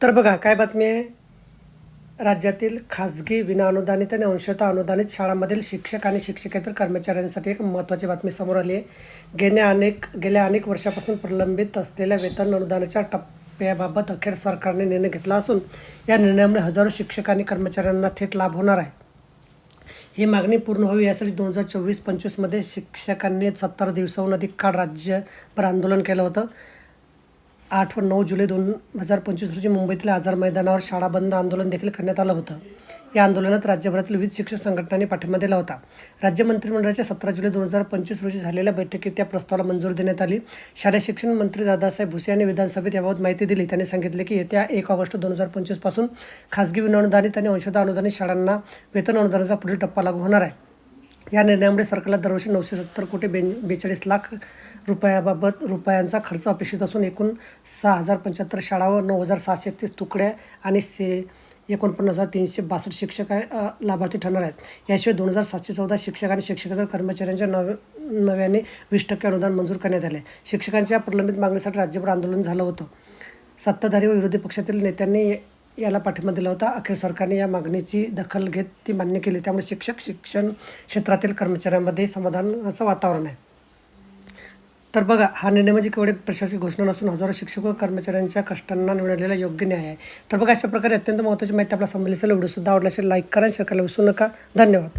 तर बघा काय बातमी आहे? राज्यातील खाजगी विनाअनुदानित आणि अंशतः अनुदानित शाळांमधील शिक्षक आणि शिक्षकेतर कर्मचाऱ्यांसाठी एक महत्त्वाची बातमी समोर आली आहे. गेल्या अनेक गेल्या अनेक वर्षापासून प्रलंबित असलेल्या वेतन अनुदानाच्या टप्प्याबाबत अखेर सरकारने निर्णय घेतला असून या निर्णयामुळे हजारो शिक्षक आणि कर्मचाऱ्यांना थेट लाभ होणार आहे. ही मागणी पूर्ण व्हावी यासाठी दोन हजार चोवीस पंचवीसमध्ये शिक्षकांनी सत्तर दिवसाहून अधिक काळ राज्यभर आंदोलन केलं होतं. आठ व नऊ जुलै दोन हजार पंचवीस रोजी मुंबईतील आझाद मैदानावर शाळा बंद आंदोलन देखील करण्यात आलं होतं. या आंदोलनात राज्यभरातील विविध शिक्षक संघटनांनी पाठिंबा दिला होता. राज्य मंत्रिमंडळाच्या सतरा जुलै दोन हजार पंचवीस रोजी झालेल्या बैठकीत त्या प्रस्तावाला मंजुरी देण्यात आली. शालेय शिक्षण मंत्री दादासाहेब भुसे यांनी विधानसभेत याबाबत माहिती दिली. त्यांनी सांगितले की येत्या एक ऑगस्ट दोन हजार पंचवीसपासून खाजगी विनाअनुदानित आणि अंशदा अनुदानित शाळांना वेतन अनुदानाचा पुढील टप्पा लागू होणार आहे. या निर्णयामुळे सरकारला दरवर्षी नऊशे सत्तर कोटी बे बेचाळीस लाख रुपयाबाबत रुपयांचा खर्च अपेक्षित असून एकूण सहा हजार पंच्याहत्तर शाळा व नऊ हजार सातशे एकतीस तुकड्या आणि से एकोणपन्नास हजार तीनशे बासष्ट शिक्षक लाभार्थी ठरणार आहेत. याशिवाय दोन हजार सातशे चौदा शिक्षक आणि शिक्षकेतर कर्मचाऱ्यांच्या नव नव्याने वीस टक्के अनुदान मंजूर करण्यात आले. शिक्षकांच्या प्रलंबित मागणीसाठी राज्यभर आंदोलन झालं होतं. सत्ताधारी व विरोधी पक्षातील नेत्यांनी याला पाठिंबा दिला होता. अखेर सरकारने या मागणीची दखल घेत ती मान्य केली. त्यामुळे शिक्षक शिक्षण क्षेत्रातील कर्मचाऱ्यांमध्ये समाधानाचं वातावरण आहे. तर बघा हा निर्णय म्हणजे केवळ प्रशासकीय घोषणा नसून हजारो शिक्षक व कर्मचाऱ्यांच्या कष्टांना निवडलेला योग्य न्याय आहे. तर बघा अशा प्रकारे अत्यंत महत्त्वाची माहिती आपल्याला संबंधित असेल व्हिडिओ आवडला असेल लाईक करा शेअर करायला विसरू नका. धन्यवाद.